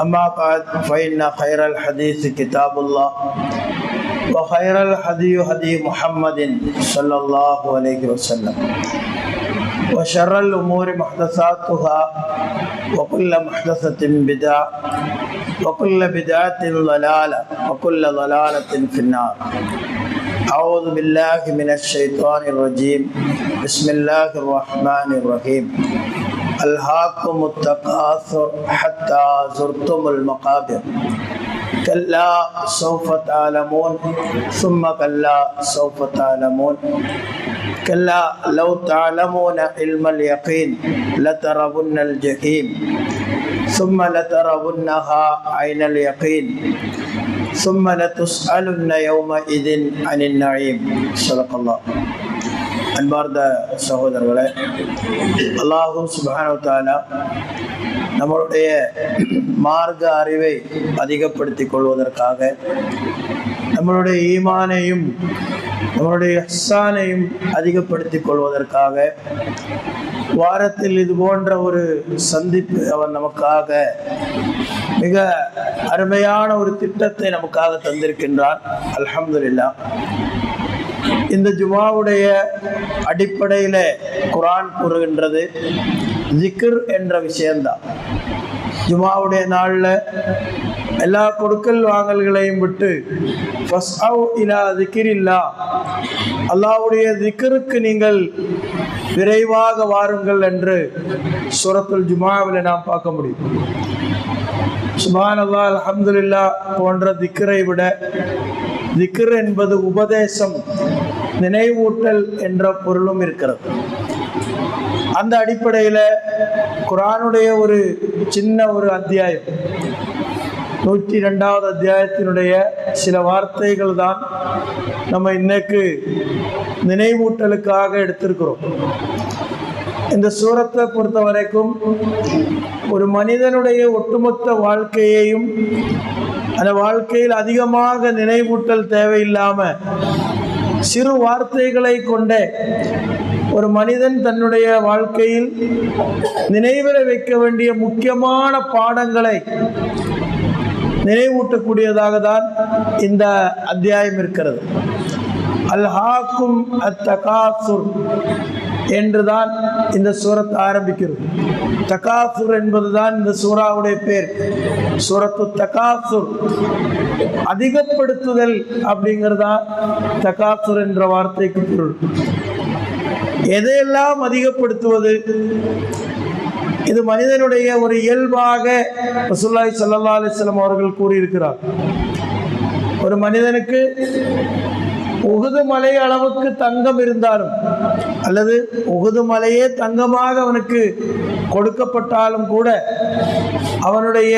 أما بعد فإن خير الحديث كتاب الله وخير الهدي هدي محمد صلى الله عليه وسلم وشر الأمور محدثاتها وكل محدثة بدعة وكل بدعة ضلالة وكل ضلالة في النار. أعوذ بالله من الشيطان الرجيم. بسم الله الرحمن الرحيم. ألهاكم التكاثر حتى زرتم المقابر. كلا سوف تعلمون ثم كلا سوف تعلمون. كلا لو تعلمون علم اليقين لترون الجحيم ثم لترونها عين اليقين ثم لتسألن يومئذ عن النعيم. صدق الله. அன்பார்ந்த சகோதரர்களே அல்லாஹும் சுபானவத்தாலா நம்மளுடைய மார்க்க அறிவை அதிகப்படுத்திக் கொள்வதற்காக நம்மளுடைய ஈமானையும் நம்மளுடைய ஹஸானையும் அதிகப்படுத்திக் கொள்வதற்காக வாரத்தில் இது போன்ற ஒரு சந்திப்பு அவர் நமக்காக மிக அருமையான ஒரு திட்டத்தை நமக்காக தந்திருக்கின்றார். அலமதுல்லா இந்த ஜுமாவுடைய அடிப்படையில் குரான் கூறுகின்றது ஜிக்ர் என்ற விஷயம்தான். ஜுமாவுடைய நாளில் எல்லா கொடுக்கல் வாங்கல்களையும் விட்டு ஃபஸ்அவ் இலா திக்கிரில்லா அல்லாவுடைய திக்கருக்கு நீங்கள் விரைவாக வாருங்கள் என்று சுரத்துல் ஜுமாவில் நாம் பார்க்க முடியும். சுபான் அல்லா அலமதுல்லா போன்ற திக்கரை விட திக்ர் என்பது உபதேசம் நினைவூட்டல் என்ற பொருளும் இருக்கிறது. அந்த அடிப்படையில் குரானுடைய ஒரு சின்ன ஒரு அத்தியாயம் நூற்றி ரெண்டாவது அத்தியாயத்தினுடைய சில வார்த்தைகள் தான் நம்ம இன்னைக்கு நினைவூட்டலுக்காக எடுத்திருக்கிறோம். இந்த சூரத்தை பொறுத்த வரைக்கும் ஒரு மனிதனுடைய ஒட்டுமொத்த வாழ்க்கையையும் அந்த வாழ்க்கையில் அதிகமாக நினைவூட்டல் தேவையில்லாம சிறு வார்த்தைகளை கொண்டே ஒரு மனிதன் தன்னுடைய வாழ்க்கையில் நினைவில் வைக்க வேண்டிய முக்கியமான பாடங்களை நினைவூட்டக்கூடியதாக தான் இந்த அத்தியாயம் இருக்கிறது. அல்ஹாக்கும் அத்தகாசுர். என்றுதான் இந்த சூரத் ஆரம்பிக்கிறது. தகாசுர் என்பதுதான் இந்த சூறாவுடைய பேர். சூரத்து தகாசுர் அதிகப்படுத்துதல் அப்படிங்கிறதா தகாசுர் என்ற வார்த்தைக்கு பொருள். எதையெல்லாம் அதிகப்படுத்துவது? இது மனிதனுடைய ஒரு இயல்பாக ரசூல்லாய் சல்லா அலிஸ்லாம் அவர்கள் கூறியிருக்கிறார். ஒரு மனிதனுக்கு உகுது மலை அளவுக்கு தங்கம் இருந்தாலும் அல்லது உகுது மலையே தங்கமாக அவனுக்கு கொடுக்கப்பட்டாலும் கூட அவனுடைய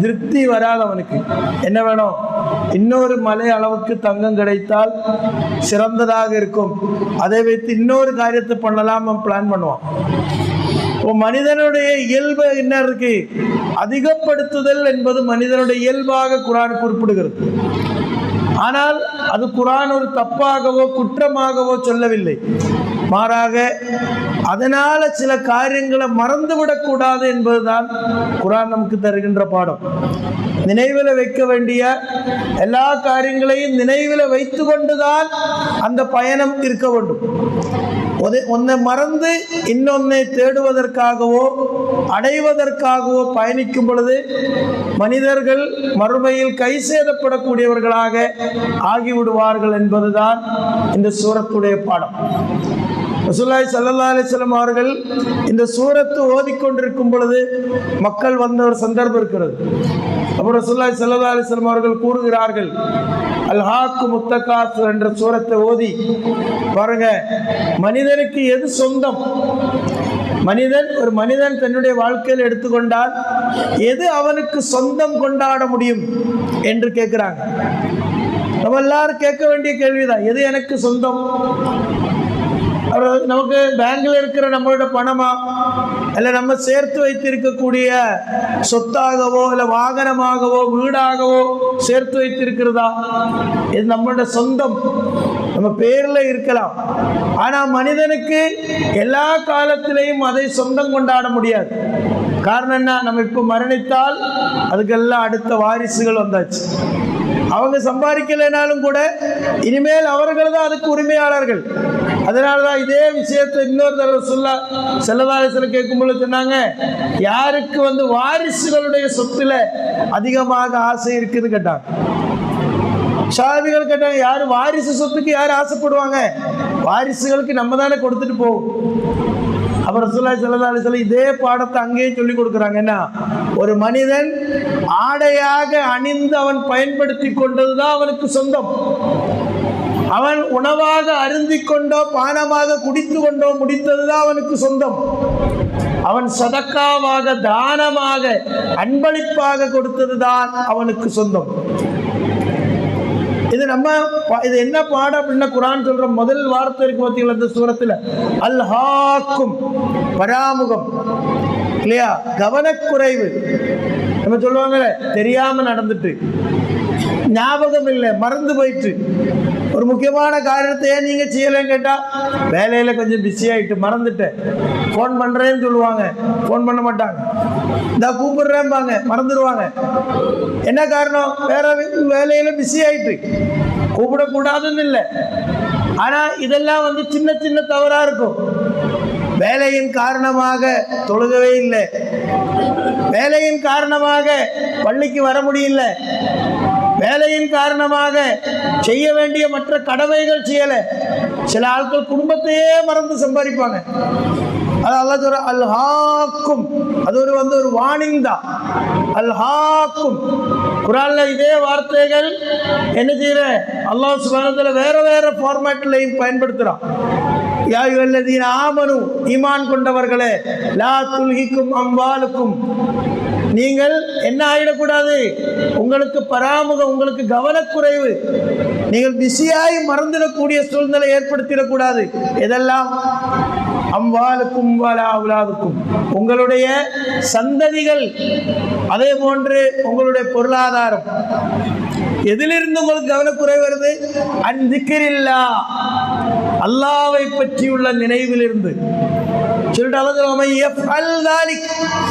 திருப்தி வராது அவனுக்கு. என்ன வேணும்? இன்னொரு மலை அளவுக்கு தங்கம் கிடைத்தால் சிறந்ததாக இருக்கும். அதை வைத்து இன்னொரு காரியத்தை பண்ணலாம் அவன் பிளான் பண்ணுவான். மனிதனுடைய இயல்பு என்ன இருக்கு? அதிகப்படுத்துதல் என்பது மனிதனுடைய இயல்பாக குரான் குறிப்பிடுகிறது. ஆனால் அது குரான் ஒரு தப்பாகவோ குற்றமாகவோ சொல்லவில்லை. மாறாக அதனால சில காரியங்களை மறந்துவிடக்கூடாது என்பதுதான் குரான் நமக்கு தருகின்ற பாடம். நினைவில் வைக்க வேண்டிய எல்லா காரியங்களையும் நினைவில் வைத்து கொண்டுதான் அந்த பயணம் இருக்க வேண்டும். ஒதை- ஒன்னை மறந்து இன்னொன்னை தேடுவதற்காகவோ அடைவதற்காகவோ பயணிக்கும் பொழுது மனிதர்கள் மறுமையில் கை சேதப்படக்கூடியவர்களாக ஆகிவிடுவார்கள் என்பதுதான் இந்த சூரத்துடைய பாடம். ரசூல்லாய் சல்லா அலைஹி அவர்கள் இந்த சூரத்து ஓதிக்கொண்டிருக்கும் பொழுது மக்கள் வந்த ஒரு சந்தர்ப்பம் இருக்கிறது. அப்புறம் ரசூலுல்லாஹி ஸல்லல்லாஹு அலைஹி அவர்கள் கூறுகிறார்கள் அல்ஹாக்கு முத்தகாஸ் என்ற சூரத்தை ஓதி பாருங்க மனிதனுக்கு எது சொந்தம்? மனிதன் ஒரு மனிதன் தன்னுடைய வாழ்க்கையில் எடுத்துக்கொண்டால் எது அவனுக்கு சொந்தம் கொண்டாட முடியும் என்று கேட்கிறாங்க. நம்ம எல்லாரும் கேட்க வேண்டிய கேள்விதான் எது எனக்கு சொந்தம்? அவர் நமக்கு பேங்கில் இருக்கிற நம்மளோட பணமா? இல்லை நம்ம சேர்த்து வைத்திருக்கக்கூடிய சொத்தாகவோ இல்லை வாகனமாகவோ வீடாகவோ சேர்த்து வைத்திருக்கிறதா? இது நம்மளோட சொந்தம். நம்ம பேரில் இருக்கலாம். ஆனால் மனிதனுக்கு எல்லா காலத்திலையும் அதை சொந்தம் கொண்டாட முடியாது. காரணம் என்ன? நம்ம இப்போ மரணித்தால் அதுக்கெல்லாம் அடுத்த வாரிசுகள் வந்தாச்சு. அவங்க சம்பாதிக்கலைனாலும் கூட இனிமேல் அவர்கள் தான் அதுக்கு உரிமையாளர்கள். அதனால தான் இதே விஷயத்தை இன்னொரு தடவை சொல்ல செல்லதாரசில் கேட்கும்போது சொன்னாங்க யாருக்கு வந்து வாரிசுகளுடைய சொத்துல அதிகமாக ஆசை இருக்குது கேட்டாங்க. சாதிகள் கேட்டாங்க யார் வாரிசு சொத்துக்கு யார் ஆசைப்படுவாங்க? வாரிசுகளுக்கு நம்ம தானே கொடுத்துட்டு போவோம். அப்புறம் சொல்லா செல்லதாலி சொல்ல இதே பாடத்தை அங்கேயும் சொல்லி கொடுக்குறாங்க. என்ன? ஒரு மனிதன் ஆடையாக அணிந்து அவன் பயன்படுத்தி கொண்டதுதான் அவனுக்கு சொந்தம். அவன் உணவாக அருந்திக் கொண்டோ பானமாக குடித்து கொண்டோ முடித்ததுதான் அவனுக்கு சொந்தம். அவன் சதக்காவாக தானமாக அன்பளிப்பாக கொடுத்ததுதான் அவனுக்கு சொந்தம். இது நம்ம இது என்ன பாடம் அப்படின்னா குரான் சொல்ற முதல் வார்த்தை இருக்கு பார்த்தீங்களா இந்த சூரத்துல? அல்ஹாக்கும் பராமுகம். இல்லையா? கவனக்குறைவு. நம்ம சொல்லுவாங்கல்ல தெரியாம நடந்துட்டு. ஞாபகம் இல்லை மறந்து போயிட்டு. ஒரு முக்கியமான காரணத்தையே ஏன் நீங்க செய்யலைன்னு கேட்டால் வேலையில் கொஞ்சம் பிஸி ஆகிட்டு மறந்துட்டேன். ஃபோன் பண்ணுறேன்னு சொல்லுவாங்க. ஃபோன் பண்ண மாட்டாங்க. இந்த கூப்பிடுறேன்பாங்க மறந்துடுவாங்க. என்ன காரணம்? வேற வேலையில் பிஸி ஆயிட்டு. கூப்பிடக்கூடாதுன்னு இல்லை. ஆனால் இதெல்லாம் வந்து சின்ன சின்ன தவறாக இருக்கும். வேலையின் காரணமாக தொழுகவே இல்லை. வேலையின் காரணமாக பள்ளிக்கு வர முடியல. வேலையின் காரணமாக செய்ய வேண்டிய மற்ற கடமைகள் செய்யல. சில ஆட்கள் குடும்பத்தையே மறந்து சம்பாதிப்பாங்க. அது அல்லா சொல்ற அல்ஹாக்கும். அது ஒரு வந்து ஒரு வார்னிங் தான். அல்ஹாக்கும். குரான்ல இதே வார்த்தைகள் என்ன செய்யற அல்லாஹ் சுபானத்துல வேற வேற ஃபார்மேட்லையும் பயன்படுத்துறான். யாயுவல்லதீன ஆமனு ஈமான் கொண்டவர்களே லா துல்கிக்கும் அம்பாலுக்கும் நீங்கள் என்ன ஆயிடக்கூடாது? உங்களுக்கு பராமுகம் உங்களுக்கு கவனக்குறைவு. நீங்கள் பிஸியாகி மறந்துடக்கூடிய சூழ்நிலை ஏற்படுத்திடக்கூடாது. எதெல்லாம்? அம்பாலுக்கும் வாலா உங்களுடைய சந்ததிகள் அதே போன்று உங்களுடைய பொருளாதாரம். எதிலிருந்து உங்களுக்கு கவனக்குறைவு வருது? அன்பிக்கிரில்லா அல்லாவை பற்றியுள்ள நினைவிலிருந்து. சொல்லிட்டு அல்லது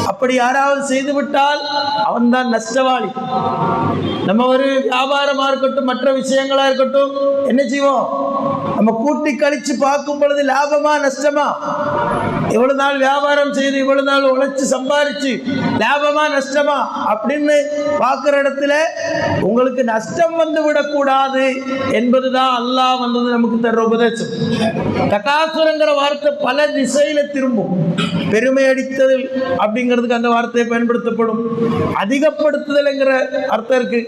அப்படி யாராவது செய்து விட்டால் அவன்தான் நஷ்டவாளி. நம்ம ஒரு வியாபாரமாக இருக்கட்டும் மற்ற விஷயங்களாக இருக்கட்டும் என்ன செய்வோம்? நம்ம கூட்டி கழிச்சு பார்க்கும் பொழுது லாபமா நஷ்டமா? இவ்வளவு நாள் வியாபாரம் செய்து இவ்வளவு நாள் உழைச்சு சம்பாரிச்சு லாபமா நஷ்டமா? அப்படின்னு பார்க்குற இடத்துல உங்களுக்கு நஷ்டம் வந்து விடக்கூடாது என்பதுதான் அல்லாஹ் வந்தது நமக்கு தர்ற உபதேசம். தகாசுரங்கிற வார்த்தை பல திசையில திரும்பும். பெருமை அடித்தல் அப்படிங்கிறதுக்கு அந்த வார்த்தையை பயன்படுத்தப்படும். அதிகப்படுத்துதல்ங்கிற அர்த்தம் இருக்கு.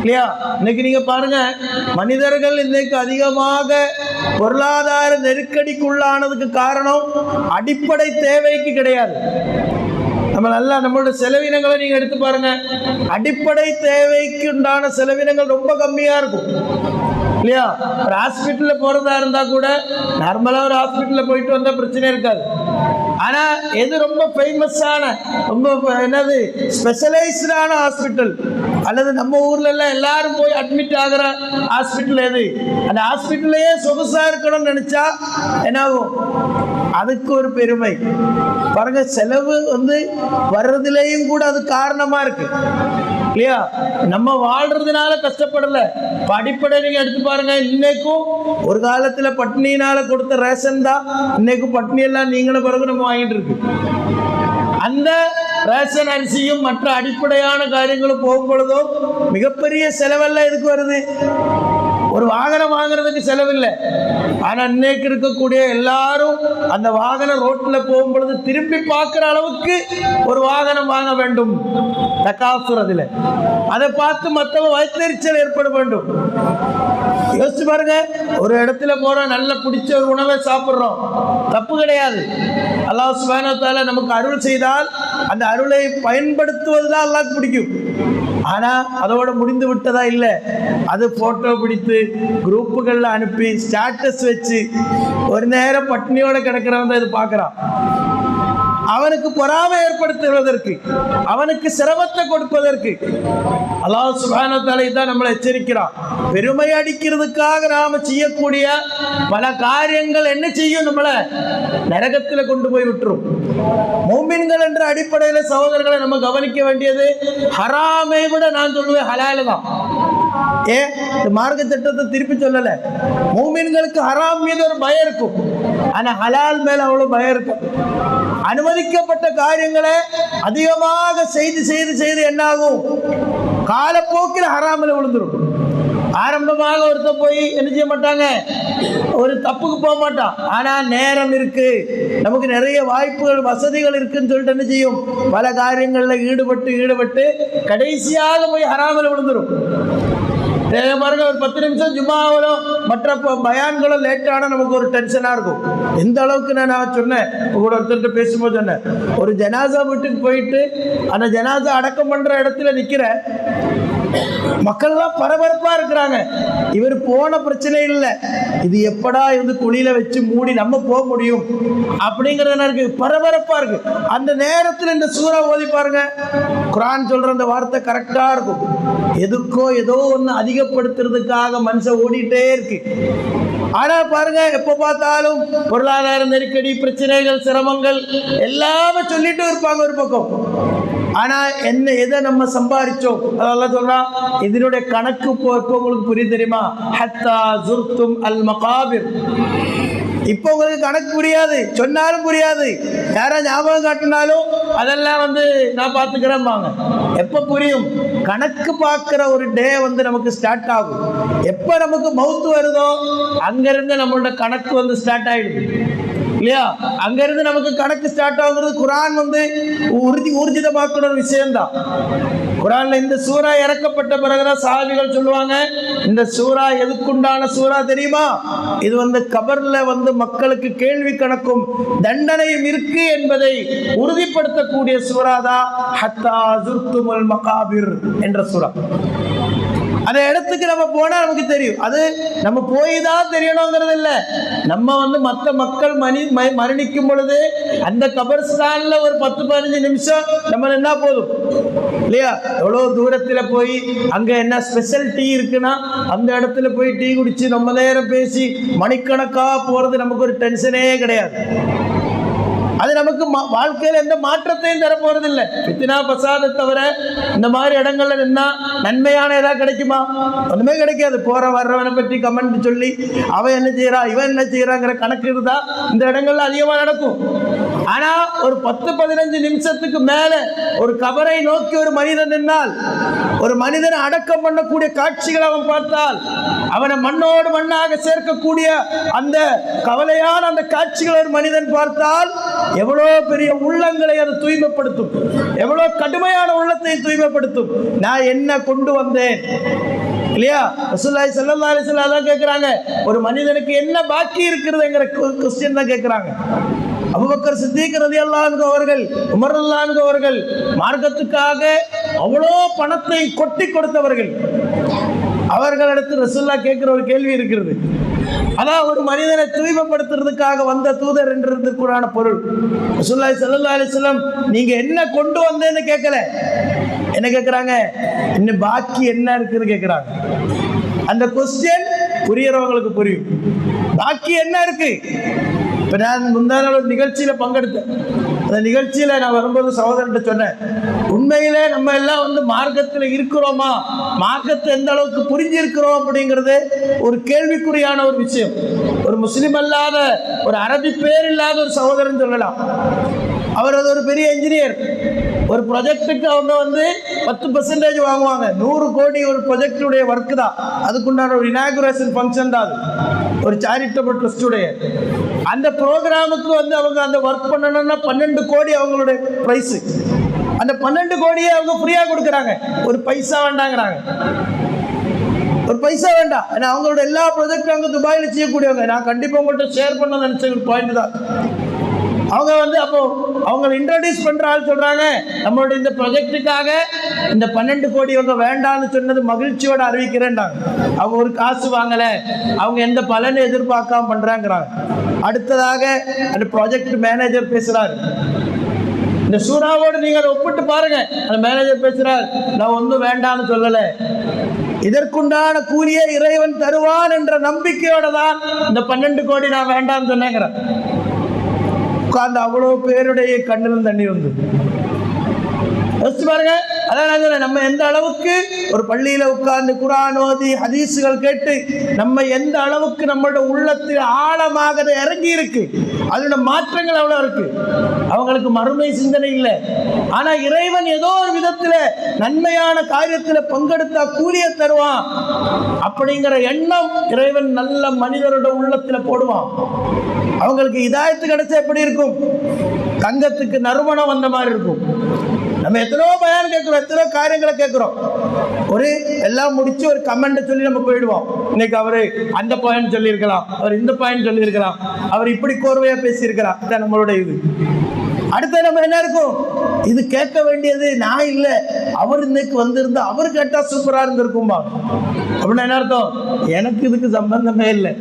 இல்லையா? இன்னைக்கு நீங்க பாருங்க மனிதர்கள் இன்னைக்கு அதிகமாக பொருளாதார நெருக்கடிக்குள்ளானதுக்கு காரணம் அடிப்படை தேவைக்கு கிடையாது. நம்ம நல்லா நம்மளோட செலவினங்களை நீங்க எடுத்து பாருங்க. அடிப்படை தேவைக்கு உண்டான செலவினங்கள் ரொம்ப கம்மியா இருக்கும். இல்லையா? ஒரு ஹாஸ்பிட்டலில் போகிறதா இருந்தால் கூட நார்மலாக ஒரு ஹாஸ்பிட்டலில் போயிட்டு வந்தால் பிரச்சனை இருக்காது. ஆனா எது ரொம்ப ஃபேமஸான ரொம்ப என்னது ஸ்பெஷலைஸ்டான ஹாஸ்பிட்டல் அல்லது நம்ம ஊர்ல எல்லாம் எல்லாரும் போய் அட்மிட் ஆகிற ஹாஸ்பிட்டல் எது? அந்த ஹாஸ்பிட்டல்லையே சொகுசா இருக்கணும்னு நினைச்சா என்னாகும்? அதுக்கு ஒரு பெருமை. பாருங்க செலவு வந்து வர்றதுலேயும் கூட அது காரணமா இருக்கு. இல்லையா? நம்ம வாழ்றதுனால கஷ்டப்படல. படிப்படை நீங்க எடுத்து பாருங்க இன்னைக்கும் ஒரு காலத்துல பட்னியினால கொடுத்த ரேஷன் தான். இன்னைக்கும் பட்னி எல்லாம் நீங்களும் பிறகு நம்ம வாங்கிட்டு இருக்கு. அந்த ரேஷன் அரிசியும் மற்ற அடிப்படையான காரியங்களும் போகும் மிகப்பெரிய செலவெல்லாம் எதுக்கு வருது? ஒரு வாகனம் வாங்குறதுக்கு செலவில்லை. ஆனால் இன்னைக்கு இருக்கக்கூடிய எல்லாரும் அந்த வாகனம் ரோட்ல போகும் பொழுது திரும்பி பார்க்குற அளவுக்கு ஒரு வாகனம் வாங்க வேண்டும். தக்காசுறதுல அதை பார்த்து மற்றவங்க வயிற்றுச்சல் ஏற்பட வேண்டும். யோசிச்சு பாருங்க. ஒரு இடத்துல போறோம் நல்ல பிடிச்ச ஒரு உணவை சாப்பிட்றோம். தப்பு கிடையாது. அல்லாஹ் சுபானத்தால நமக்கு அருள் செய்தால் அந்த அருளை பயன்படுத்துவது தான் அல்லாஹ்க்கு பிடிக்கும். ஆனால் அதோட முடிந்து விட்டதா இல்லை. அது ஃபோட்டோ பிடித்து குரூப்புகளில் அனுப்பி ஸ்டேட்டஸ் வச்சு ஒரு நேரம் பட்னியோட கிடக்கிறவன் தான் இது பார்க்குறான். அவனுக்கு பொறாமை ஏற்படுத்துவதற்கு அவனுக்கு சிரமத்தை கொடுப்பதற்கு. அல்லாஹ் சுப்ஹானஹு தான் நம்மளை எச்சரிக்கிறான். பெருமை அடிக்கிறதுக்காக நாம செய்யக்கூடிய பல காரியங்கள் என்ன செய்யும் நம்மளை நரகத்தில் கொண்டு போய் விட்டுரும். மூமின்கள் என்ற அடிப்படையில் சகோதரர்களை நம்ம கவனிக்க வேண்டியது ஹராமை விட நான் சொல்லுவேன் ஹலால தான் ஏ இந்த மார்க்க திட்டத்தை திருப்பி சொல்லல. மூமின்களுக்கு ஹராம் மீது ஒரு பயம் இருக்கும். ஆனா ஹலால் மேல அவ்வளவு பயம் இருக்கும். அனுமதிக்கப்பட்ட காரியங்களை அதிகமாக செய்து செய்து செய்து என்னாகும்? காலப்போக்கில் ஹராமில் விழுந்துரும். ஆரம்பமாக ஒருத்தர் போய் என்ன செய்ய மாட்டாங்க? ஒரு தப்புக்கு போக மாட்டான். ஆனா நேரம் இருக்கு. நமக்கு நிறைய வாய்ப்புகள் வசதிகள் இருக்குன்னு சொல்லிட்டு என்ன செய்யும்? பல காரியங்களில் ஈடுபட்டு ஈடுபட்டு கடைசியாக போய் ஹராமில் விழுந்துடும் பாருங்க ஒரு பத்து நிமிஷம் ஜும்மாவிலும் மற்ற ப- பயான்களும் லேட்டான நமக்கு ஒரு டென்ஷனாக இருக்கும். எந்த அளவுக்கு நான் நான் சொன்னேன் உங்க கூட ஒருத்தர்கிட்ட பேசும்போது சொன்னேன். ஒரு ஜனாசா வீட்டுக்கு போயிட்டு அந்த ஜனாசா அடக்கம் பண்ணுற இடத்துல நிற்கிற மக்கள்லாம் பரபரப்பா இருக்கிறாங்க. இவர் போன பிரச்சனை இல்லை. இது எப்படா இருந்து குழியில வச்சு மூடி நம்ம போக முடியும்? அப்படிங்கறது என்ன இருக்கு? பரபரப்பா இருக்கு. அந்த நேரத்தில் இந்த சூறா ஓதி பாருங்க. குரான் சொல்ற அந்த வார்த்தை கரெக்டா இருக்கும். எதுக்கோ ஏதோ ஒண்ணு அதிகப்படுத்துறதுக்காக மனுஷன் ஓடிட்டே இருக்கு. ஆனா பாருங்க எப்ப பார்த்தாலும் பொருளாதார நெருக்கடி பிரச்சனைகள் சிரமங்கள் எல்லாமே சொல்லிட்டு இருப்பாங்க ஒரு பக்கம். ஆனா என்ன எதை நம்ம சம்பாதிச்சோம் அதெல்லாம் சொல்றா இதனுடைய கணக்கு இப்போ இப்போ உங்களுக்கு புரிய தெரியுமா? ஹத்தா ஜுர்தும் அல் மகாபிர். இப்போ உங்களுக்கு கணக்கு புரியாது சொன்னாலும் புரியாது. யாரா ஞாபகம் காட்டினாலும் அதெல்லாம் வந்து நான் பார்த்துக்கிறேன்பாங்க எப்போ புரியும்? கணக்கு பார்க்குற ஒரு டே வந்து நமக்கு ஸ்டார்ட் ஆகும். எப்போ நமக்கு மவுத்து வருதோ அங்கேருந்து நம்மளோட கணக்கு வந்து ஸ்டார்ட் ஆகிடுது இல்லையா? அங்கிருந்து நமக்கு கணக்கு ஸ்டார்ட் ஆகுறது குரான் வந்து உறுதி ஊர்ஜிதமாக்கிற ஒரு விஷயம்தான். குரான்ல இந்த சூறா இறக்கப்பட்ட பிறகுதான் சாவிகள் சொல்லுவாங்க இந்த சூறா எதுக்குண்டான சூறா தெரியுமா? இது வந்து கபர்ல வந்து மக்களுக்கு கேள்வி கணக்கும் தண்டனையும் இருக்கு என்பதை உறுதிப்படுத்தக்கூடிய சூறா தான் ஹத்தா மகாபிர் என்ற சூறா. அந்த இடத்துக்கு நம்ம போனா நமக்கு தெரியும். அது நம்ம போய் தான் தெரியணுங்கிறது இல்ல. நம்ம வந்து மற்ற மக்கள் மணி மரணிக்கும் பொழுது அந்த கபர்ஸ்தான்ல ஒரு பத்து பதினஞ்சு நிமிஷம் நம்ம என்ன போதும். இல்லையா? எவ்வளோ தூரத்துல போய் அங்க என்ன ஸ்பெஷல் டீ இருக்குன்னா அந்த இடத்துல போய் டீ குடிச்சு ரொம்ப நேரம் பேசி மணிக்கணக்கா போறது நமக்கு ஒரு டென்ஷனே கிடையாது. அது நமக்கு மா- எந்த மாற்றத்தையும் தரப்போறது இல்லை பித்தினா பசாத தவிர இந்த மாதிரி இடங்கள்ல நின்னா நன்மையான ஏதாவது கிடைக்குமா? ஒண்ணுமே கிடைக்காது. போற வர்றவனை பற்றி கமெண்ட் சொல்லி அவன் என்ன செய்யறா இவன் என்ன செய்யறாங்கிற கணக்கு இருந்தா இந்த இடங்கள்ல அதிகமா நடக்கும். ஆனா ஒரு பத்து பதினஞ்சு நிமிஷத்துக்கு மேல ஒரு கபரை நோக்கி ஒரு மனிதன் நின்னால் ஒரு மனிதனை அடக்கம் பண்ணக்கூடிய காட்சிகளை அவன் பார்த்தால் அவனை மண்ணோடு மண்ணாக சேர்க்கக்கூடிய அந்த கவலையான அந்த காட்சிகளை ஒரு மனிதன் பார்த்தால் எவ்வளோ பெரிய உள்ளங்களை அது தூய்மைப்படுத்தும். எவ்வளோ கடுமையான உள்ளத்தை தூய்மைப்படுத்தும். நான் என்ன கொண்டு வந்தேன்? இல்லையா? ரசூல்லாய் செல்லல்லா அலைஹி அதான் கேட்குறாங்க. ஒரு மனிதனுக்கு என்ன பாக்கி இருக்கிறதுங்கிற கொஸ்டின் தான் கேட்குறாங்க. அபுபக்கர் சித்திக் ரலியல்லாஹு அவர்கள் உமர் ரலியல்லாஹு அவர்கள் மார்க்கத்துக்காக அவ்வளோ பணத்தை கொட்டி கொடுத்தவர்கள். அவர்களிடத்து ரசூல்லா கேட்குற ஒரு கேள்வி இருக்கிறது. அதான் ஒரு மனிதனை தூய்மைப்படுத்துறதுக்காக வந்த தூதர் என்றதுக்குறான பொருள். ரசூலுல்லாஹி சல்லா அலைஹி வஸல்லம் நீங்க என்ன கொண்டு வந்தேன்னு கேட்கல. என்ன கேட்குறாங்க? இன்னும் பாக்கி என்ன இருக்குன்னு கேட்குறாங்க. அந்த கொஸ்டின் புரியறவங்களுக்கு புரியும். பாக்கி என்ன இருக்கு? இப்போ நான் முந்தா நாள் ஒரு நிகழ்ச்சியில் பங்கெடுத்தேன். அந்த நிகழ்ச்சியில் நான் வரும்போது சகோதரன்ட்ட சொன்னேன் உண்மையிலே நம்ம எல்லாம் வந்து மார்க்கத்தில் இருக்கிறோமா? மார்க்கத்தை எந்த அளவுக்கு புரிஞ்சிருக்கிறோம்? அப்படிங்கிறது ஒரு கேள்விக்குறியான ஒரு விஷயம். ஒரு முஸ்லீம் அல்லாத ஒரு அரபி பேர் இல்லாத ஒரு சகோதரன் சொல்லலாம். அவர் அது ஒரு பெரிய இன்ஜினியர் ஒரு ப்ரொஜெக்ட்டுக்கு அவங்க வந்து பத்து பர்சன்டேஜ் வாங்குவாங்க. நூறு கோடி ஒரு ப்ரொஜெக்டுடைய ஒர்க்கு தான். அதுக்குண்டான ஒரு இனாகுரேஷன் ஃபங்க்ஷன் தான் அது. ஒரு சேரிட்டபிள் ட்ரஸ்டுடைய அந்த ப்ரோக்ராமுக்கு வந்து அவங்க அந்த ஒர்க் பண்ணணும்னா பன்னெண்டு கோடி அவங்களுடைய ப்ரைஸு அந்த பன்னெண்டு கோடியை அவங்க ஃப்ரீயாக கொடுக்குறாங்க. ஒரு பைசா வேண்டாங்கிறாங்க. ஒரு பைசா வேண்டாம். ஏன்னா அவங்களோட எல்லா ப்ரொஜெக்டும் அங்கே துபாயில் செய்யக்கூடியவங்க. நான் கண்டிப்பாக உங்கள்கிட்ட ஷேர் பண்ண நினச்ச ஒரு பாயிண்ட் தான். அவங்க வந்து அப்போ அவங்க இன்ட்ரடியூஸ் பண்ற ஆள் சொல்றாங்க. நம்மளுடைய இந்த ப்ரொஜெக்டுக்காக இந்த பன்னெண்டு கோடி அவங்க வேண்டாம்னு சொன்னது மகிழ்ச்சியோட அறிவிக்கிறேன்டாங்க அவங்க ஒரு காசு வாங்கல. அவங்க எந்த பலனை எதிர்பார்க்காம பண்றாங்கிறாங்க. அடுத்ததாக அந்த ப்ராஜெக்ட் மேனேஜர் பேசுறாரு. இந்த சூறாவோடு நீங்க அதை ஒப்பிட்டு பாருங்க. அந்த மேனேஜர் பேசுறார் நான் ஒன்றும் வேண்டாம்னு சொல்லல. இதற்குண்டான கூலியை இறைவன் தருவான் என்ற நம்பிக்கையோட தான் இந்த பன்னெண்டு கோடி நான் வேண்டாம்னு சொன்னேங்கிறேன் உட்கார்ந்து அவ்வளோ பேருடைய கண்ணிலும் தண்ணி வந்தது. யோசிச்சு பாருங்க. அதான் நம்ம எந்த அளவுக்கு ஒரு பள்ளியில உட்கார்ந்து குரான் ஓதி ஹதீஸுகள் கேட்டு நம்ம எந்த அளவுக்கு நம்மளோட உள்ளத்தில் ஆழமாக இறங்கி இருக்கு. அதோட மாற்றங்கள் அவ்வளோ இருக்கு. அவங்களுக்கு மறுமை சிந்தனை இல்லை. ஆனா இறைவன் ஏதோ ஒரு விதத்துல நன்மையான காரியத்துல பங்கெடுத்தா கூலிய தருவான். அப்படிங்கிற எண்ணம் இறைவன் நல்ல மனிதரோட உள்ளத்துல போடுவான். அவங்களுக்கு இதாயத்து கிடைச்சா எப்படி இருக்கும்? தங்கத்துக்கு நறுமணம் வந்த மாதிரி இருக்கும். நம்ம எத்தனையோ பயான் கேட்குறோம் எத்தனையோ காரியங்களை கேட்குறோம். ஒரு எல்லாம் முடிச்சு ஒரு கமெண்ட் சொல்லி நம்ம போயிடுவோம். இன்னைக்கு அவரு அந்த பாயிண்ட் சொல்லியிருக்கலாம் அவர் இந்த பாயிண்ட் சொல்லியிருக்கலாம் அவர் இப்படி கோர்வையா பேசியிருக்கலாம். இதான் நம்மளுடைய இது. அடுத்து நம்ம என்ன இருக்கும்? இது கேட்க வேண்டியது நான் இல்லை. அவர் இன்னைக்கு வந்திருந்தா அவர் கேட்டா சூப்பரா இருந்திருக்கும்பா. அப்படின்னா என்ன அர்த்தம்? எனக்கு இதுக்கு சம்பந்தமே இல்லை.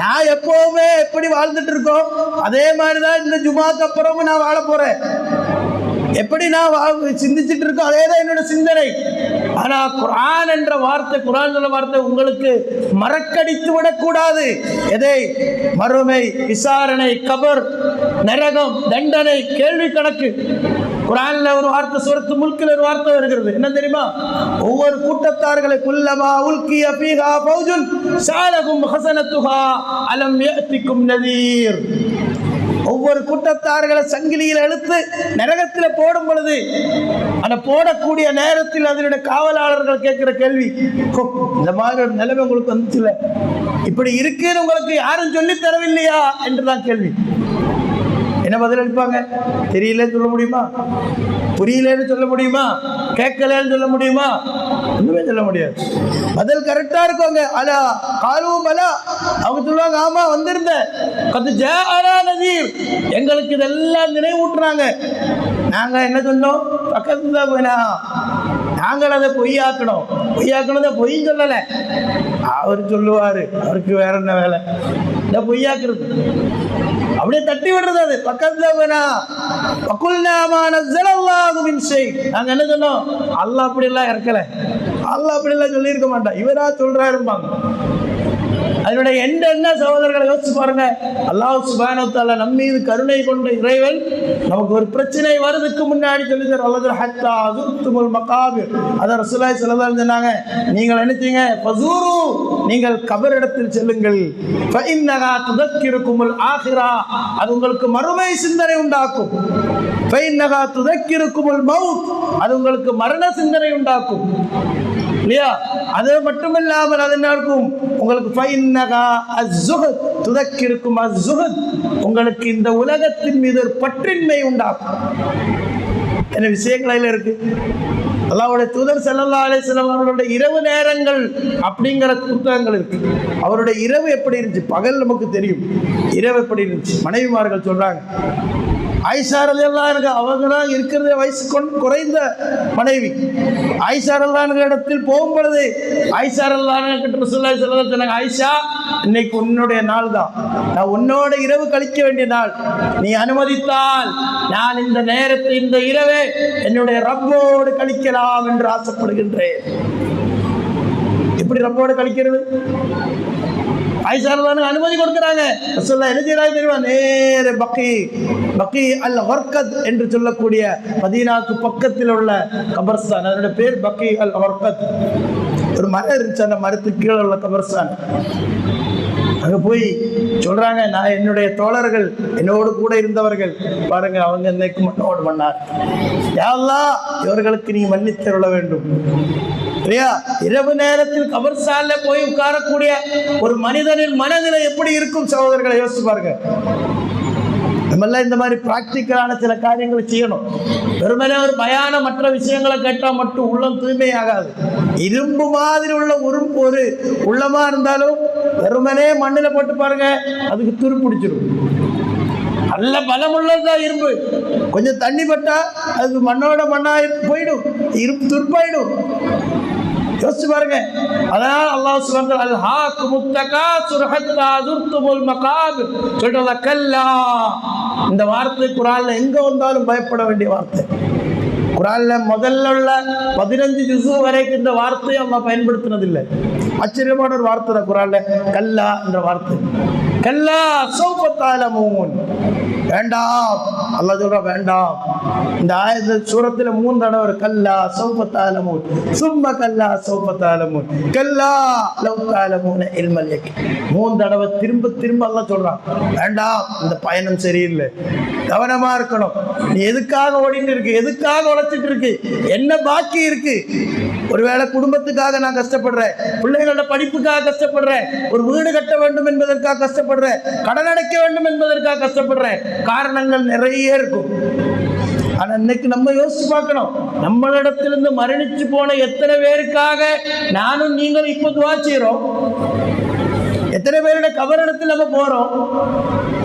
நான் எப்பவுமே எப்படி வாழ்ந்துட்டு இருக்கோம்? அதே மாதிரி தான் இந்த ஜுமாக்கு அப்புறமும் நான் வாழ போறேன். எப்படி நான் வா- சிந்திச்சிட்டு இருக்கோம் அதே தான் என்னோட சிந்தனை. ஆனா குரான் என்ற வார்த்தை குரான் என்ற வார்த்தை உங்களுக்கு மறக்கடித்து விடக்கூடாது. எதை? மறுமை விசாரணை கபர் நரகம் தண்டனை கேள்வி கணக்கு. குரான்ல ஒரு வார்த்தை சுரத்து முல்கில் ஒரு வார்த்தை வருகிறது. என்ன தெரியுமா? ஒவ்வொரு கூட்டத்தார்களை குல்லமா உல்கிய பீகா பௌஜுன் சாலகும் ஹசனத்துஹா அலம் ஏத்திக்கும் நதீர். ஒவ்வொரு கூட்டத்தார்களை சங்கிலியில் இழுத்து நரகத்தில் போடும் பொழுது அந்த போடக்கூடிய நேரத்தில் அதனுடைய காவலாளர்கள் கேட்கிற கேள்வி இந்த மாதிரி ஒரு நிலைமை உங்களுக்கு வந்துச்சுல. இப்படி இருக்குன்னு உங்களுக்கு யாரும் சொல்லி தரவில்லையா? என்றுதான் கேள்வி. என்ன பதில் அளிப்பாங்க? தெரியலன்னு சொல்ல முடியுமா? புரியலன்னு சொல்ல முடியுமா? கேட்கலன்னு சொல்ல முடியுமா? ஒன்றுமே சொல்ல முடியாது. பதில் கரெக்டா இருக்குங்க. அலா காலுவும் அலா அவங்க சொல்லுவாங்க ஆமா வந்திருந்தேன். கத்து ஜாரா நதீர் எங்களுக்கு இதெல்லாம் நினைவூட்டுறாங்க நாங்க என்ன சொன்னோம்? பக்கத்துல தான் போயினா நாங்கள் அதை பொய்யாக்கணும். பொய்யாக்கணும் பொய்ன்னு சொல்லலை. அவர் சொல்லுவார். அவருக்கு வேற என்ன வேலை? இந்த பொய்யாக்குறது. அப்படியே தட்டி விடுறது அது. பக்கத்துல வேணா பக்குல்நாமா நஸ்ஸலல்லாஹு மின் ஷை. நாங்கள் என்ன சொன்னோம்? அல்லாஹ் அப்படி எல்லாம் இறக்கல. அல்லாஹ் அப்படி எல்லாம் சொல்லியிருக்க மாட்டான். இவரா சொல்கிறாருப்பாங்க அதனுடைய எந்த என்ன சகோதரர்களை யோசிச்சு பாருங்க. அல்லாஹ் சுபானத்தால நம் மீது கருணை கொண்ட இறைவன் நமக்கு ஒரு பிரச்சனை வருதுக்கு முன்னாடி சொல்லி அல்லது ஹத்தா அசுத்துமுல் மகாபு அதை ரசுலாய் சொல்லதான் சொன்னாங்க. நீங்கள் நினைச்சீங்க ஃபசூரு நீங்கள் கபரிடத்தில் செல்லுங்கள். ஃபஇன்னஹா துதக்கிருக்குமுல் ஆஹிரா அது உங்களுக்கு மறுமை சிந்தனை உண்டாக்கும். ஃபஇன்னஹா துதக்கிருக்குமுல் மவுத் அது உங்களுக்கு மரண சிந்தனை உண்டாக்கும். இல்லையா? அது மட்டுமில்லாமல் அது என்ன இருக்கும்? உங்களுக்கு ஃபைன்னகா அஸ்ஸுஹத் துதக்கிருக்கும் அசுகத் உங்களுக்கு இந்த உலகத்தின் மீது ஒரு பற்றின்மை உண்டாகும். என்ன விஷயங்கள் இருக்கு? அல்லாவுடைய தூதர் செல்லல்லா அலைஹி வஸல்லம் அவர்களுடைய இரவு நேரங்கள் அப்படிங்கிற புத்தகங்கள் இருக்கு. அவருடைய இரவு எப்படி இருந்துச்சு? பகல் நமக்கு தெரியும். இரவு எப்படி இருந்துச்சு? மனைவிமார்கள் சொல்றாங்க ஆயிஷாரல் எல்லாம் எனக்கு அவங்க தான் இருக்கிறதே வயசு கொண்டு குறைந்த மனைவி. ஐசாரல்லான இடத்தில் போகும் பொழுது கிட்ட சொல்ல சொல்ல சொன்னாங்க ஐஷா இன்னைக்கு உன்னுடைய நாள் தான். நான் உன்னோட இரவு கழிக்க வேண்டிய நாள். நீ அனுமதித்தால் நான் இந்த நேரத்தை இந்த இரவே என்னுடைய ரப்போடு கழிக்கலாம் என்று ஆசைப்படுகின்றேன். எப்படி ரப்போடு கழிக்கிறது? ஆயிஷாரதான அனுமதி கொடுக்குறாங்க. என்ன செய்யறாங்க தெரியுமா? நேர பக்கி பக்கி அல் வர்கத் என்று சொல்லக்கூடிய மதீனாக்கு பக்கத்தில் உள்ள கபர்ஸ்தான். அதனுடைய பேர் பக்கி அல் வர்கத். ஒரு மரம் இருந்துச்சு அந்த மரத்துக்கு கீழே உள்ள கபர்ஸ்தான். அங்கே போய் சொல்றாங்க நான் என்னுடைய தோழர்கள் என்னோடு கூட இருந்தவர்கள். பாருங்க அவங்க என்னைக்கு மண்ணோடு மன்னார் யாரெல்லாம் இவர்களுக்கு நீ மன்னித்தருள வேண்டும். இல்லையா இரவு நேரத்தில் கபர்சால போய் உட்காரக்கூடிய ஒரு மனிதனின் மனநிலை எப்படி இருக்கும் சகோதரர்களை? யோசிச்சு பாருங்க. நம்மெல்லாம் இந்த மாதிரி ப்ராக்டிக்கலான சில காரியங்களை செய்யணும். வெறுமனே ஒரு பயான மற்ற விஷயங்களை கேட்டால் மட்டும் உள்ளம் தூய்மையாகாது. இரும்பு மாதிரி உள்ள உறும்பு ஒரு உள்ளமா இருந்தாலும் வெறுமனே மண்ணில் போட்டு பாருங்க அதுக்கு துரு பிடிச்சிடும் நல்ல பலமுள்ளதுதான் இரும்பு. கொஞ்சம் தண்ணி பட்டா அது மண்ணோட மண்ணா போயிடும். இரும்பு துருப்பாயிடும். யோசிச்சு பாருங்க. அதனால் அல்லாஹ் சுபஹானஹு அல் ஹாக் முத்தகா சுரஹத்தா துர்துமுல் மகாப் சொல்றத கல்லா. இந்த வார்த்தை குரான்ல எங்க வந்தாலும் பயப்பட வேண்டிய வார்த்தை. குரான்ல முதல்ல உள்ள பதினஞ்சு திசு வரைக்கும் இந்த வார்த்தையை அம்மா பயன்படுத்தினதில்லை. ஆச்சரியமான ஒரு வார்த்தை தான் குரான்ல கல்லா என்ற வார்த்தை. கல்லா சௌபத்தாலமூன் வேண்டாம். அல்ல சொல்ற வேண்டாம். இந்த ஆயத்த சூரத்துல மூணு தடவை ஒரு கல்லா சௌபத்தாலமூன் சும்ம கல்லா சௌபத்தாலமூன் கல்லா லவ் தாலமூன இல்மல் மூன்று மூணு தடவை திரும்ப திரும்ப அல்ல சொல்றான் வேண்டாம் இந்த பயணம் சரியில்லை. கவனமா இருக்கணும். நீ எதுக்காக ஓடிட்டு இருக்கு? எதுக்காக உழைச்சிட்டு இருக்கு? என்ன பாக்கி இருக்கு? ஒருவேளை குடும்பத்துக்காக நான் கஷ்டப்படுறேன் பிள்ளைகளோட படிப்புக்காக கஷ்டப்படுறேன் ஒரு வீடு கட்ட வேண்டும் என்பதற்காக கஷ்டப்படுறேன் கடன் அடைக்க வேண்டும் என்பதற்காக கஷ்டப்படுறேன். காரணங்கள் நிறைய இருக்கும். ஆனா இன்னைக்கு நம்ம யோசிச்சு பார்க்கணும். நம்மளிடத்திலிருந்து மரணிச்சு போன எத்தனை பேருக்காக நானும் நீங்களும் இப்போ துவா எத்தனை பேருடைய கபரிடத்தில் நம்ம போறோம்?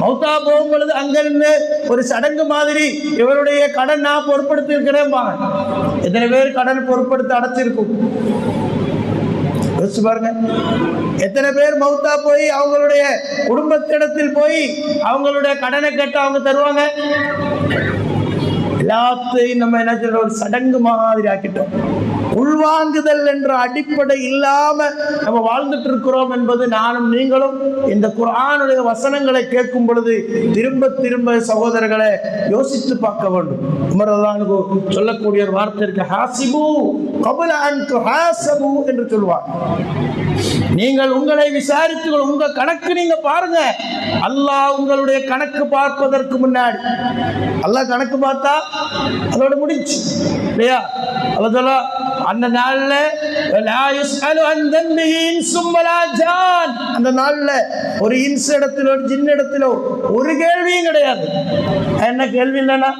மௌத்தா போகும் பொழுது அங்கிருந்து ஒரு சடங்கு மாதிரி இவருடைய கடன் நான் பொருட்படுத்தி இருக்கிறேன் எத்தனை பேர் கடன் பொருட்படுத்த அடைச்சிருக்கும்? யோசிச்சு பாருங்க. எத்தனை பேர் மௌத்தா போய் அவங்களுடைய குடும்பத்திடத்தில் போய் அவங்களுடைய கடனை கேட்டு அவங்க தருவாங்க? எல்லாத்தையும் நம்ம என்ன சொல்றோம்? ஒரு சடங்கு மாதிரி ஆக்கிட்டோம். உள்வாங்குதல் என்ற அடிப்படை இல்லாம நம்ம வாழ்ந்துட்டு இருக்கிறோம் என்பது நானும் நீங்களும் இந்த குர்ஆனுடைய வசனங்களை கேட்கும் பொழுது திரும்ப திரும்ப சகோதரர்களை யோசித்து பார்க்க வேண்டும். உமரதானுக்கு சொல்லக்கூடிய ஒரு வார்த்தை இருக்கு ஹாசிபு கபுல அன் ஹாசபு என்று சொல்வார். நீங்கள் உங்களை விசாரித்து உங்க கணக்கு நீங்க பாருங்க. அல்லாஹ் உங்களுடைய கணக்கு பார்ப்பதற்கு முன்னாடி. அல்லாஹ் கணக்கு பார்த்தா அதோட முடிஞ்சு இல்லையா? அல்லதல்லா அந்த நாள்ல ஜான். அந்த நாள்ல ஒரு இன்ஸ் இடத்திலோ ஒரு ஜின் இடத்திலோ ஒரு கேள்வியும் கிடையாது. என்ன கேள்வி இல்லைன்னா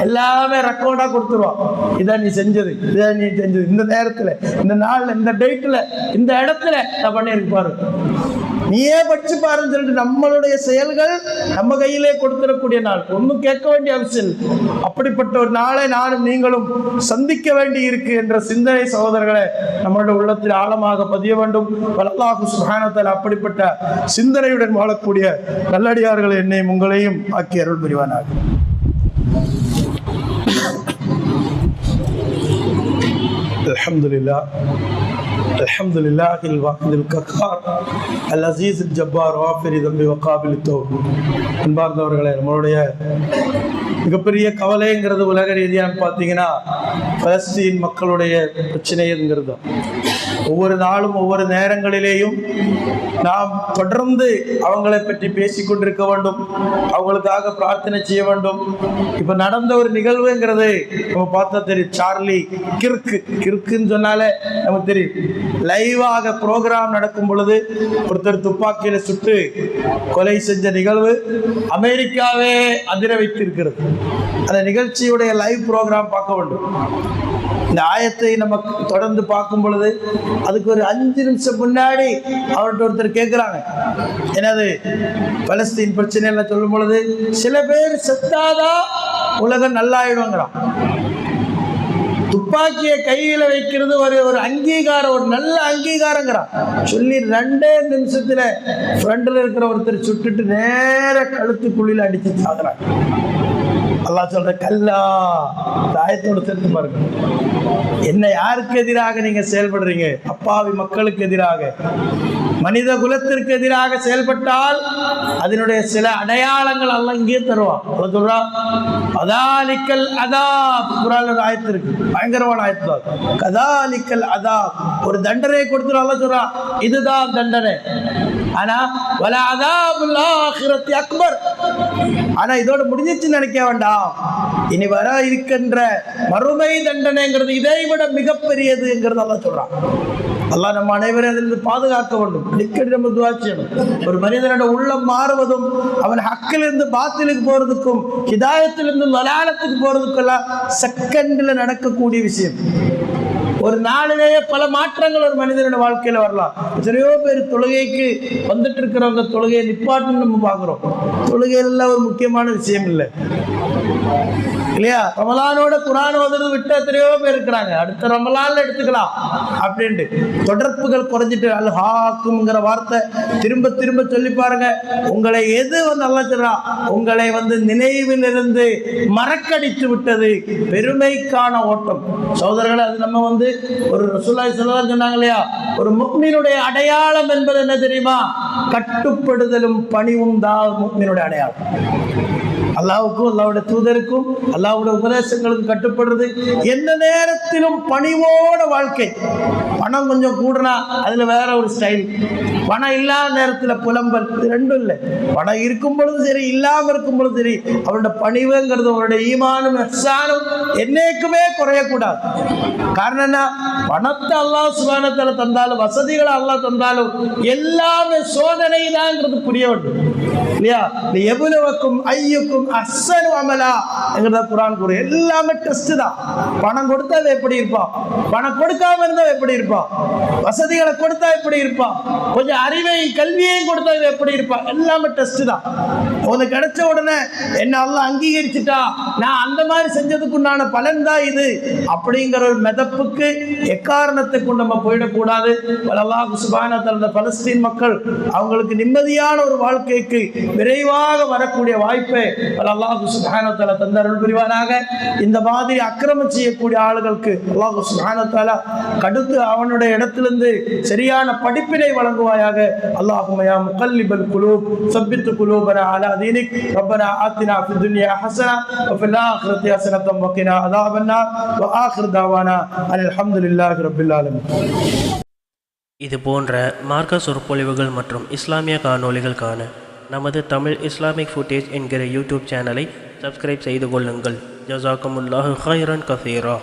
எல்லாமே ரெக்கார்டா கொடுத்துருவோம் இதான் நீ செஞ்சது இதான் நீ செஞ்சது. இந்த நேரத்துல இந்த நாள்ல இந்த டேட்ல இந்த இடத்துல நான் பண்ணியிருப்பாரு நீயே படிச்சு பாருன்னு சொல்லிட்டு நம்மளுடைய செயல்கள் நம்ம கையிலே கொடுத்துடக்கூடிய நாள் ஒன்றும் கேட்க வேண்டிய அவசியம் இல்லை அப்படிப்பட்ட ஒரு நாளை நானும் நீங்களும் சந்திக்க வேண்டி இருக்கு என்ற சிந்தனை சகோதரர்களை நம்மளுடைய உள்ளத்தில் ஆழமாக பதிய வேண்டும் வல்லாஹு சுகானத்தில் அப்படிப்பட்ட சிந்தனையுடன் வாழக்கூடிய நல்லடியார்கள் என்னையும் உங்களையும் ஆக்கி அருள் புரிவானாக الحمد لله الحمد لله الواحد القهار العزيز الجبار غافر ذنب وقابل التوب அன்பார்ந்தவர்களே நம்மளுடைய மிகப்பெரிய கவலைங்கிறது உலக ரீதியாக பார்த்தீங்கன்னா பலஸ்தீன் மக்களுடைய பிரச்சனைங்கிறது தான். ஒவ்வொரு நாளும் ஒவ்வொரு நேரங்களிலேயும் நாம் தொடர்ந்து அவங்களை பற்றி பேசிக் கொண்டிருக்க வேண்டும். அவங்களுக்காக பிரார்த்தனை செய்ய வேண்டும். இப்ப நடந்த ஒரு நிகழ்வுங்கிறது நம்ம பார்த்தா தெரியும். சார்லி கிறுக்கு கிறுக்குன்னு சொன்னாலே நமக்கு தெரியும். லைவாக ப்ரோக்ராம் நடக்கும் பொழுது ஒருத்தர் துப்பாக்கியில சுட்டு கொலை செஞ்ச நிகழ்வு அமெரிக்காவே அதிர வைத்திருக்கிறது. அந்த நிகழ்ச்சியுடைய லைவ் ப்ரோக்ராம் பார்க்க வேண்டும். இந்த ஆயத்தை நம்ம தொடர்ந்து பார்க்கும் பொழுது அதுக்கு ஒரு அஞ்சு நிமிஷம் முன்னாடி அவர்கிட்ட ஒருத்தர் கேட்குறாங்க என்னது? பலஸ்தீன் பிரச்சனையில் சொல்லும் பொழுது சில பேர் செத்தாதான் உலகம் நல்லாயிடுங்கிறான் துப்பாக்கியை கையில் வைக்கிறது ஒரு ஒரு அங்கீகாரம் ஒரு நல்ல அங்கீகாரங்கிறான். சொல்லி ரெண்டே நிமிஷத்துல ஃப்ரண்டில் இருக்கிற ஒருத்தர் சுட்டுட்டு நேர கழுத்து குழியில் அடிச்சு சாகுறாங்க அல்லா சொல்ற கல்லா தாயத்தோடு சேர்த்து பாருங்க. என்ன யாருக்கு எதிராக நீங்க செயல்படுறீங்க? அப்பாவி மக்களுக்கு எதிராக. மனித குலத்திற்கு எதிராக செயல்பட்டால் அதனுடைய சில அடையாளங்கள் அல்ல இங்கே தருவான். அல்ல அதாலிக்கல் அதா குரால் ஒரு ஆயத்து இருக்கு. பயங்கரமான ஆயத்து தான். கதாலிக்கல் அதாப். ஒரு தண்டனை கொடுத்துரும் அல்ல சொல்றா இதுதான் தண்டனை. ஆனா வல அதாபுல் ஆகிரத்தி அக்பர். ஆனா இதோட முடிஞ்சிச்சுன்னு நினைக்க வேண்டாம். இனி வர இருக்கின்ற மறுமை தண்டனைங்கிறது இதை விட மிகப்பெரியதுங்கிறது அல்லாஹ் சொல்றான். அல்லாஹ் நம்ம அனைவரும் அதிலிருந்து பாதுகாக்க வேண்டும். அடிக்கடி நம்ம துவா செய்யணும். ஒரு மனிதனோட உள்ளம் மாறுவதும் அவன் ஹக்கிலிருந்து பாத்திலுக்கு போறதுக்கும் ஹிதாயத்திலிருந்து மலையாளத்துக்கு போறதுக்கெல்லாம் செகண்ட்ல நடக்கக்கூடிய விஷயம். ஒரு நாளிலேயே பல மாற்றங்கள் ஒரு மனிதனோட வாழ்க்கையில் வரலாம். எத்தனையோ பேர் தொழுகைக்கு வந்துட்டு இருக்கிறவங்க தொழுகையை நிப்பாட்டுன்னு நம்ம பார்க்குறோம். தொழுகையில ஒரு முக்கியமான விஷயம் இல்லை. இல்லையா? ரமலானோட குரான் ஓதுறது விட்டு எத்தனையோ பேர் இருக்கிறாங்க. அடுத்த ரமலான்ல எடுத்துக்கலாம் அப்படின்ட்டு. தொடர்புகள் குறைஞ்சிட்டு அல் ஹாக்குங்கிற வார்த்தை திரும்ப திரும்ப சொல்லி பாருங்க. உங்களை எது வந்து நல்லா சொல்றா உங்களை வந்து நினைவிலிருந்து மறக்கடித்து விட்டது. பெருமைக்கான ஓட்டம். சோதரர்களை அது நம்ம வந்து ஒரு ரசூல்லாய் சொல்லலாம் சொன்னாங்க இல்லையா ஒரு முக்மீனுடைய அடையாளம் என்பது என்ன தெரியுமா? கட்டுப்படுதலும் பணிவும் தான் முக்மீனுடைய அடையாளம். அல்லாவுக்கும் அல்லாவுடைய தூதருக்கும் அல்லாவுடைய உபதேசங்களுக்கும் கட்டுப்படுறது எந்த நேரத்திலும் பணிவோட வாழ்க்கை. பணம் கொஞ்சம் கூடனா அதுல வேற ஒரு ஸ்டைல் பணம் இல்லாத நேரத்தில் புலம்பல் இது ரெண்டும் இல்லை. பணம் இருக்கும் பொழுது சரி இல்லாமல் இருக்கும் பொழுது சரி அவருடைய பணிவுங்கிறது அவருடைய ஈமானும் எஹ்சானும் என்னைக்குமே குறையக்கூடாது. காரணம் என்ன? பணத்தை அல்லா சுபானத்தில் தந்தாலும் வசதிகளை அல்லா தந்தாலும் எல்லாமே சோதனை தான்ங்கிறது புரிய வேண்டும். இல்லையா? எவ்வளவுக்கும் ஐயுக்கும் அசனு அமலா. என்கிறத குரான் கூறு எல்லாமே டெஸ்ட் தான். பணம் கொடுத்தா எப்படி இருப்பான்? பணம் கொடுக்காம இருந்தா எப்படி இருப்பான்? வசதிகளை கொடுத்தா எப்படி இருப்பான்? கொஞ்சம் அறிவையும் கல்வியையும் கொடுத்தா இது எப்படி இருப்பான்? எல்லாமே டெஸ்ட் தான். உனக்கு கிடைச்ச உடனே என்ன எல்லாம் அங்கீகரிச்சுட்டா? நான் அந்த மாதிரி செஞ்சதுக்கு உண்டான பலன் தான் இது. அப்படிங்கிற ஒரு மெதப்புக்கு எக்காரணத்தை கொண்டு நம்ம போயிடக்கூடாது. அல்லாஹ் சுபான தந்த பலஸ்தீன் மக்கள் அவங்களுக்கு நிம்மதியான ஒரு வாழ்க்கைக்கு விரைவாக வரக்கூடிய வாய்ப்பை அல்லாஹ் சுபானத்தால தந்த அருள் புரிவானாக இந்த மாதிரி அக்கிரமம் செய்யக்கூடிய ஆளுகளுக்கு அல்லாஹ் சுபானத்தால கடுத்து அவனுடைய இடத்திலிருந்து சரியான படிப்பினை வழங்குவாயாக அல்லாஹுமையா முகல்லிபல் குலூப் சப்பித்து குலூபன அலா தீனிக் ரப்பனா ஆத்தினா في الدنيا حسنة وفي الآخرة حسنة وقنا عذاب النار وآخر دعوانا أن الحمد لله رب العالمين இது போன்ற மார்க்க சொற்பொழிவுகள் மற்றும் இஸ்லாமிய காணொளிகள் காண நமது தமிழ் இஸ்லாமிக் ஃபுட்டேஜ் என்கிற யூடியூப் சேனலை சப்ஸ்கிரைப் செய்து கொள்ளுங்கள். ஜசாக்கமுல்லாஹு ஹைரன் கசீரா.